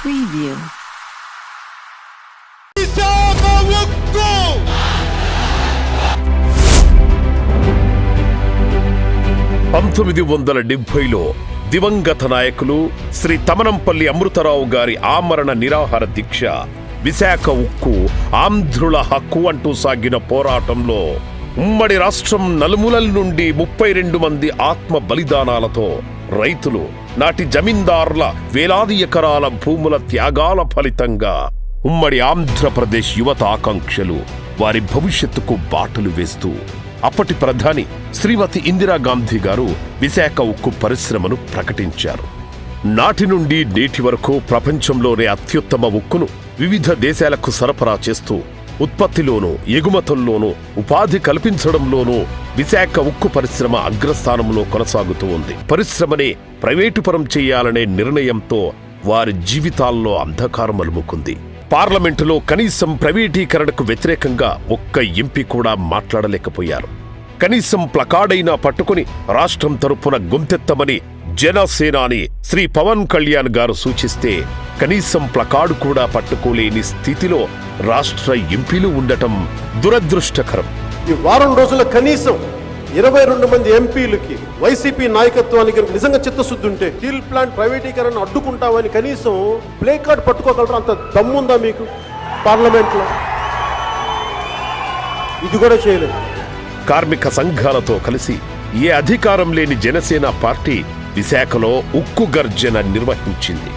Preview. పంతొమ్మిది వందల డెబ్బైలో దివంగత నాయకులు శ్రీ తమనంపల్లి అమృతరావు గారి ఆమరణ నిరాహార దీక్ష విశాఖ ఉక్కు ఆంధ్రుల హక్కు అంటూ సాగిన పోరాటంలో ఉమ్మడి రాష్ట్రం నలుమూలల నుండి ముప్పై రెండు మంది ఆత్మ బలిదానాలతో రైతులు నాటి జమీందారుల వేలాది ఎకరాల భూముల త్యాగాల ఫలితంగా ఉమ్మడి ఆంధ్రప్రదేశ్ యువత ఆకాంక్షలు వారి భవిష్యత్తుకు బాటలు వేస్తూ అప్పటి ప్రధాని శ్రీమతి ఇందిరాగాంధీ గారు విశాఖ ఉక్కు పరిశ్రమను ప్రకటించారు. నాటి నుండి నేటి వరకు ప్రపంచంలోనే అత్యుత్తమ ఉక్కును వివిధ దేశాలకు సరఫరా చేస్తూ ఉత్పత్తిలోనూ ఎగుమతుల్లోనూ ఉపాధి కల్పించడంలోనూ విశాఖ ఉక్కు పరిశ్రమ అగ్రస్థానంలో కొనసాగుతూ ఉంది. పరిశ్రమనే ప్రైవేటుపరం చేయాలనే నిర్ణయంతో వారి జీవితాల్లో అంధకారం అలుముకుంది. పార్లమెంటులో కనీసం ప్రైవేటీకరణకు వ్యతిరేకంగా ఒక్క ఎంపీ కూడా మాట్లాడలేకపోయారు. కనీసం ప్లకార్డైనా పట్టుకుని రాష్ట్రం తరపున గొంతెత్తమని జనసేనాని శ్రీ పవన్ కళ్యాణ్ గారు సూచిస్తే కనీసం ప్లకార్డు కూడా పట్టుకోలేని స్థితిలో రాష్ట్ర ఎంపీలు ఉండటం దురదృష్టకరం. ఈ వారం రోజుల కనీసం ఇరవై రెండు మంది ఎంపీలకి వైసీపీ నాయకత్వానికి నిజంగా చిత్తశుద్ధి ఉంటే స్టీల్ ప్లాంట్ ప్రైవేటీకరణ అడ్డుకుంటామని కనీసం ప్లే కార్డ్ పట్టుకోగలరు? అంత దమ్ముందా మీకు పార్లమెంట్లో? ఇది కూడా చేయలేదు. కార్మిక సంఘాలతో కలిసి ఏ అధికారం లేని జనసేన పార్టీ విశాఖలో ఉక్కు గర్జన నిర్వహించింది.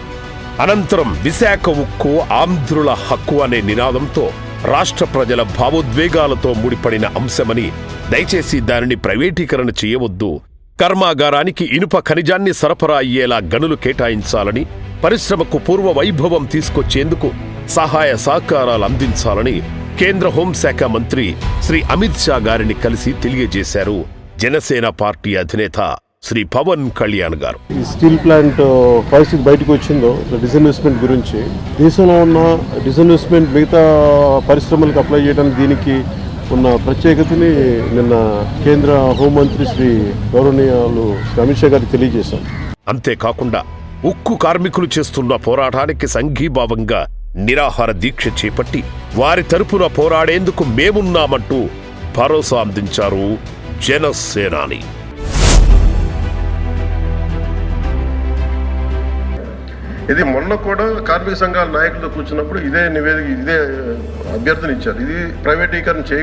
అనంతరం విశాఖ ఉక్కు ఆంధ్రుల హక్కు అనే నినాదంతో రాష్ట్ర ప్రజల భావోద్వేగాలతో ముడిపడిన అంశమని దయచేసి దానిని ప్రైవేటీకరణ చేయవద్దు. కర్మాగారానికి ఇనుప ఖనిజాన్ని సరఫరా అయ్యేలా గనులు కేటాయించాలని పరిశ్రమకు పూర్వ వైభవం తీసుకొచ్చేందుకు సహాయ సహకారాలు అందించాలని కేంద్ర హోంశాఖ మంత్రి శ్రీ అమిత్ షా గారిని కలిసి తెలియజేశారు. జనసేన పార్టీ అధినేత శ్రీ పవన్ కళ్యాణ్ గారు. ఈ స్టీల్ ప్లాంట్ పరిస్థితి బయటకు వచ్చిందో డిస్ఇన్వెస్ట్మెంట్ గురించి దేశంలో ఉన్న డిస్ఇన్వెస్ట్మెంట్ మిగతా పరిశ్రమలకు అప్లై చేయడానికి దీనికి ఉన్న ప్రత్యేకతని నిన్న కేంద్ర హోంమంత్రి శ్రీ గౌరవనీయాలు శ్రీ అమిత్ షా గారికి తెలియజేశారు. అంతేకాకుండా ఉక్కు కార్మికులు చేస్తున్న పోరాటానికి సంఘీభావంగా నిరాహార దీక్ష చేపట్టి వారి తరపున పోరాడేందుకు మేమున్నామంటూ భరోసా అందించారు జనసేనాని. ఇది మొన్న కూడా కార్మిక సంఘాల నాయకులతో కూర్చున్నప్పుడు ఇదే నివేదిక ఇదే అభ్యర్థన ఇచ్చారు. ఇది ప్రైవేటీకరణ చేయ